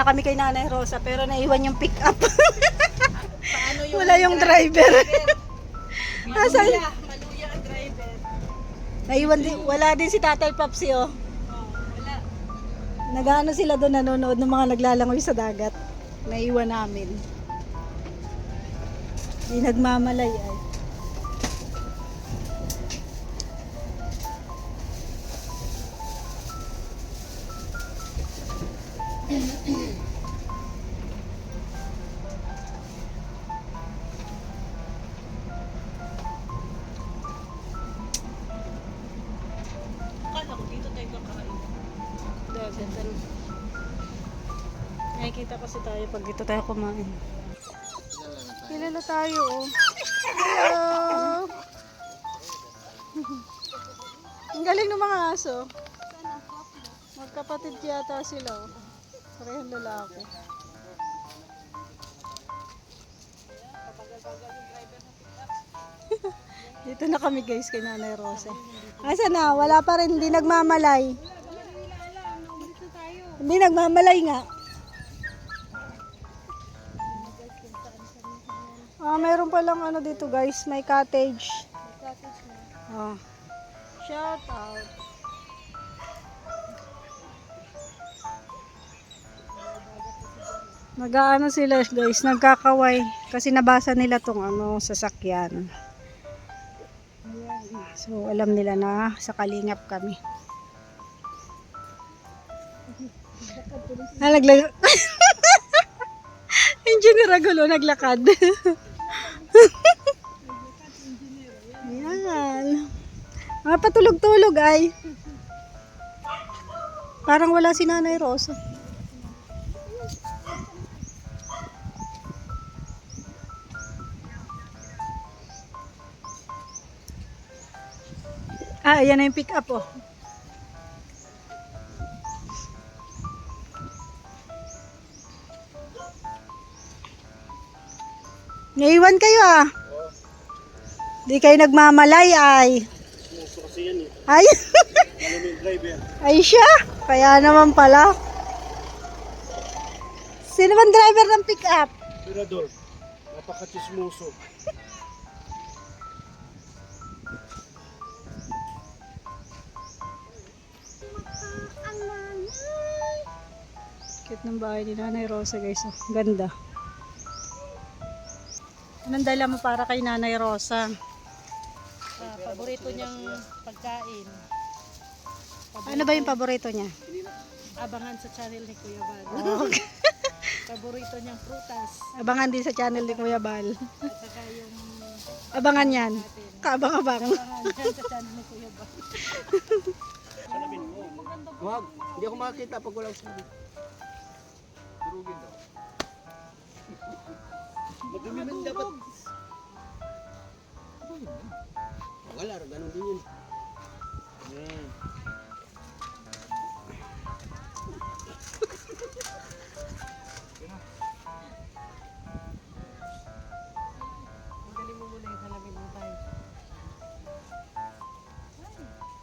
na kami kay Nanay Rosa pero naiwan yung pick up. Paano Wala yung driver. Asan? Maluya, maluya ang driver. Naiwan din, wala din si Tatay Papsi oh. Oh, wala. Nagaano sila doon nanonood ng mga naglalangoy sa dagat. Naiwan namin. Di nagmamalay ay. Akala Dagat ano. Nakikita kasi tayo pag dito tayo kumain. Kilala tayo oh. Hello! Ang galing ng mga aso. Magkapatid yata sila oh. Parehong lalaki. Dito na kami guys kay Nanay Rosa. Asa na? Wala pa rin. Hindi nagmamalay. Hindi nagmamalay nga. Ah, meron pa lang ano dito guys, may cottage. Ah. Shout out. Nag-aano sila guys, nagkakaway kasi nabasa nila tong ano sasakyan. So alam nila na sa kalingap kami. Ah, naglag... Engineer Agulo naglakad. Ayan. Mga patulog-tulog ay. Parang wala si Nanay Rosa. Ah, ayan na yung pick up oh. Naiwan kayo ah. Di kayo nagmamalay ay. Ay. ay siya. Kaya naman pala. Sino bang driver ng pick up? Tirador, napaka-chismoso. Cute ng bahay ni Nanay Rosa guys. Oh. Ganda. Anong dala mo para kay Nanay Rosa? Ah, paborito niyang pagkain. Ano ba yung paborito niya? Abangan sa channel ni Kuya Val. Oh, Paborito niyang prutas. abangan din sa channel ni Kuya Bal. At saka yung Abangan yan. Kaabang-abang. abangan sa channel ni Kuya Val. Wag, hindi ako makakita pag walang sulit. Durugin daw. Madumi man dapat. Wala, ganun din yun. Yan. Magaling mo muna yung salamin mo tayo.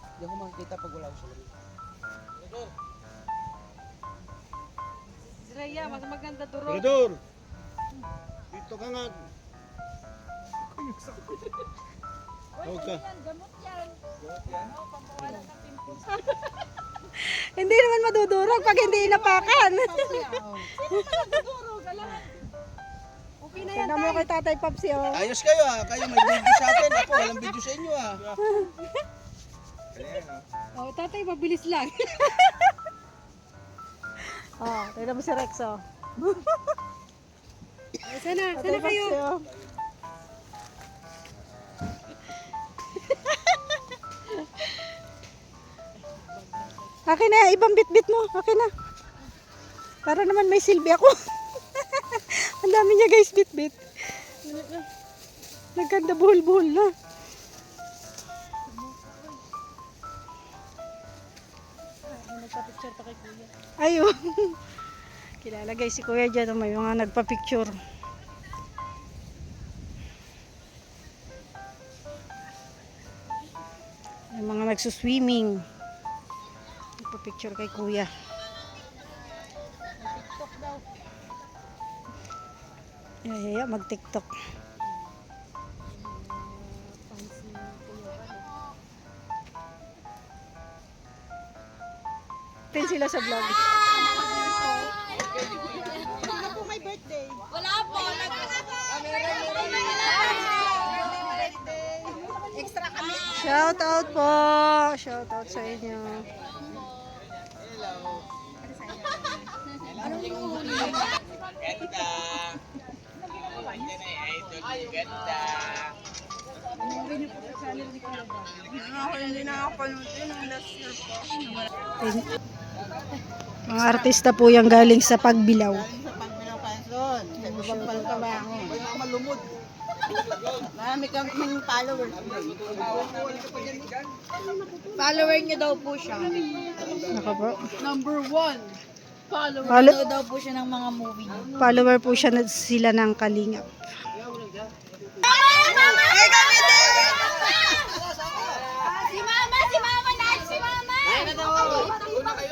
Hindi ako makakita pag walang sulit. Si Rhea, mas maganda duro. Tirador! Dito ka. Tawag ka. Gamot yan. Oo, pampawala ng pimples. Hindi naman madudurog pag hindi inapakan. Duro, galangan. Okay na yan, Tignan mo kay Tatay Papsi oh. Ayos kayo ah. Kayo may video sa akin. Ako, walang video sa inyo ah. Oh, tatay, mabilis lang. Oh, tignan mo si Rex oh. Sana, sana kayo. Oh. Akin na, ibang bitbit mo. Akin na. Para naman may silbi ako. Ang dami niya guys bitbit. Nagkanda buhol-buhol na. Ayun. Kilala guys si Kuya dyan. oh, May mga nagpa-picture. May mga nagsuswimming. Nagpa-picture kay Kuya. TikTok daw. Ay, ay, mag-tiktok. Tin sila sa vlog. Shout out po. Shout out sa inyo. Tin- Mga artista po yung galing sa pagbilaw. Malumod. Marami kaming followers. Follower niya daw po siya. Naka po. Number one. Follower Follow- daw daw po siya ng mga movie. Follower po siya na sila ng kalingap. Si Mama, si Mama na, si Mama.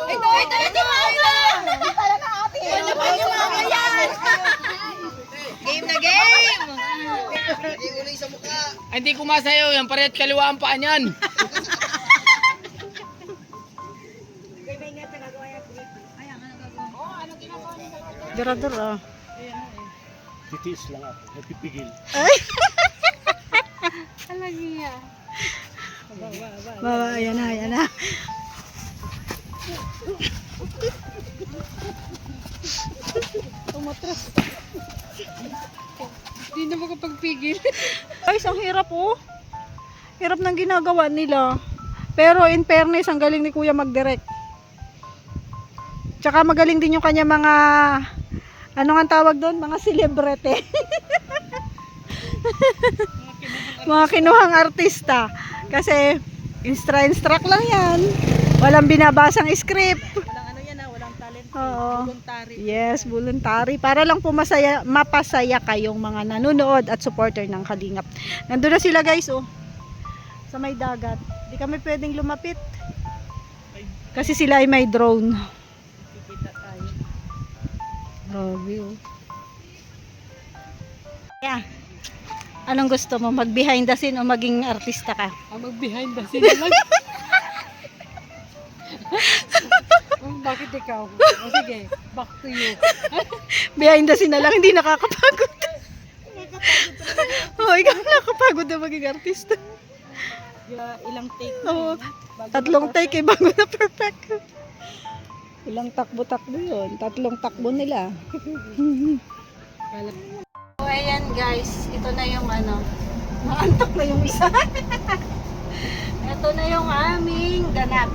Ito, ito na si Mama. Ano ba si Mama yan? Game na game! Ay, hindi kumasayaw yan. Parehat kaliwa ang paa niyan. Dura-dura. Titiis lang ako. Napipigil. Alagiya. Baba, ayan na, ayan na. Ang hirap ng ginagawa nila. Pero in fairness, ang galing ni Kuya mag-direct. Tsaka magaling din yung kanya mga ano nga tawag doon? Mga celebrity. mga kinuhang artista. Kasi instra-instruct lang yan. Walang binabasang script. Walang ano yan ah, walang talent. Oo. Voluntary. Yes, voluntary. Para lang po masaya, mapasaya kayong mga nanonood at supporter ng Kalingap. Nandun na sila guys, oh. Sa may dagat. Hindi kami pwedeng lumapit. Kasi sila ay may drone. Kikita tayo. Grabe, oh. Yeah. Anong gusto mo? Mag behind the scene o maging artista ka? Ah, mag-behind the scene lang. ikaw? O sige, back to you. Behind the scene na lang, hindi nakakapagod. oh, ikaw nakakapagod na maging artista. Yeah, ilang take. Oo. Tatlong take eh, bago na perfect. Ilang takbo-takbo yun. Tatlong takbo nila. so, ayan guys. Ito na yung ano. Maantok na yung isa. Ito na yung aming ganap.